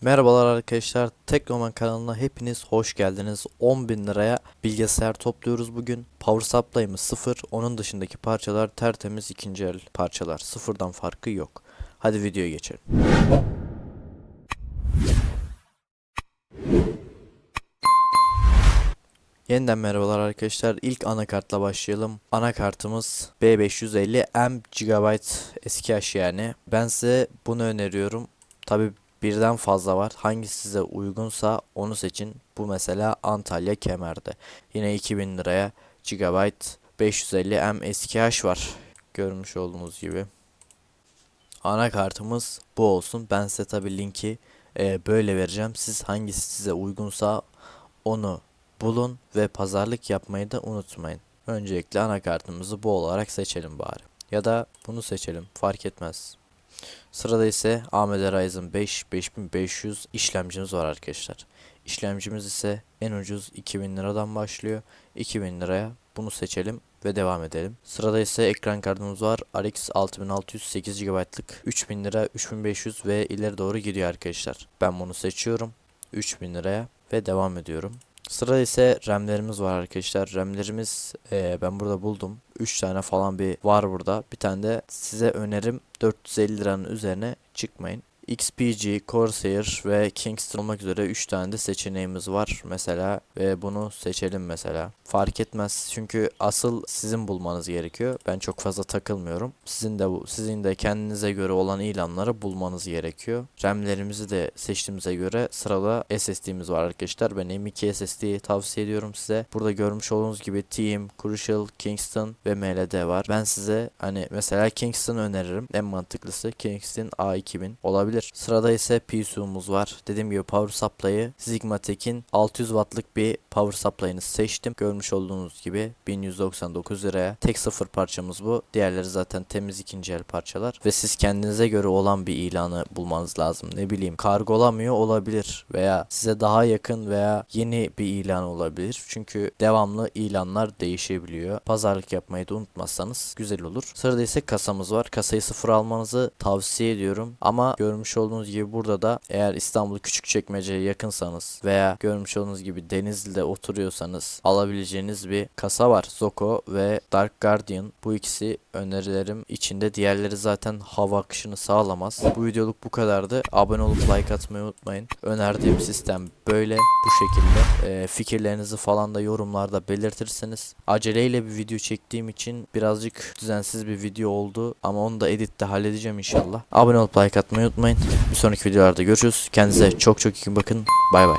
Merhabalar arkadaşlar. Teknoman kanalına hepiniz hoş geldiniz. 10.000 liraya bilgisayar topluyoruz bugün. Power supply'ımız 0. Onun dışındaki parçalar tertemiz ikinci el parçalar. Sıfırdan farkı yok. Hadi videoya geçelim. Yeniden merhabalar arkadaşlar. İlk anakartla başlayalım. Anakartımız B550 M GB eski yaş yani. Ben size bunu öneriyorum. Tabi birden fazla var. Hangisi size uygunsa onu seçin. Bu mesela Antalya Kemer'de. Yine 2000 liraya GB 550 M eski yaş var. Görmüş olduğunuz gibi. Anakartımız bu olsun. Ben size tabi linki e, böyle vereceğim. Siz hangisi size uygunsa onu bulun ve pazarlık yapmayı da unutmayın. Öncelikle anakartımızı bu olarak seçelim bari. Ya da bunu seçelim fark etmez. Sırada ise AMD Ryzen 5 5500 işlemcimiz var arkadaşlar. İşlemcimiz ise en ucuz 2000 liradan başlıyor. 2000 liraya bunu seçelim ve devam edelim. Sırada ise ekran kartımız var. RX 6600 8 GB'lık 3000 lira 3500 ve ileri doğru gidiyor arkadaşlar. Ben bunu seçiyorum 3000 liraya ve devam ediyorum. Sırada ise RAM'lerimiz var arkadaşlar. RAM'lerimiz eee, ben burada buldum. 3 tane falan bir var burada. Bir tane de size önerim 450 liranın üzerine çıkmayın. XPG, Corsair ve Kingston olmak üzere 3 tane de seçeneğimiz var mesela ve bunu seçelim mesela. Fark etmez çünkü asıl sizin bulmanız gerekiyor. Ben çok fazla takılmıyorum. Sizin de sizin de kendinize göre olan ilanları bulmanız gerekiyor. RAM'lerimizi de seçtiğimize göre sırada SSD'miz var arkadaşlar. Ben M2 SSD'yi tavsiye ediyorum size. Burada görmüş olduğunuz gibi Team, Crucial, Kingston ve MLD var. Ben size hani mesela Kingston öneririm. En mantıklısı Kingston A2000 olabilir. Sırada ise PSU'muz var. Dediğim gibi power supply'ı Sigmatek'in 600 wattlık bir power supply'ını seçtim. Görmüş olduğunuz gibi 1199 liraya. Tek sıfır parçamız bu. Diğerleri zaten temiz ikinci el parçalar. Ve siz kendinize göre olan bir ilanı bulmanız lazım. Ne bileyim kargolamıyor olabilir veya size daha yakın veya yeni bir ilan olabilir. Çünkü devamlı ilanlar değişebiliyor. Pazarlık yapmayı da unutmazsanız güzel olur. Sırada ise kasamız var. Kasayı sıfır almanızı tavsiye ediyorum. Ama görmüş olduğunuz gibi burada da eğer İstanbul Küçükçekmece'ye yakınsanız veya görmüş olduğunuz gibi Denizli'de oturuyorsanız alabileceğiniz bir kasa var. Zoko ve Dark Guardian. Bu ikisi önerilerim içinde. Diğerleri zaten hava akışını sağlamaz. Bu videoluk bu kadardı. Abone olup like atmayı unutmayın. Önerdiğim sistem böyle bu şekilde. Ee, fikirlerinizi falan da yorumlarda belirtirseniz. Aceleyle bir video çektiğim için birazcık düzensiz bir video oldu. Ama onu da editte halledeceğim inşallah. Abone olup like atmayı unutmayın. Bir sonraki videolarda görüşürüz. Kendinize çok çok iyi bakın. Bay bay.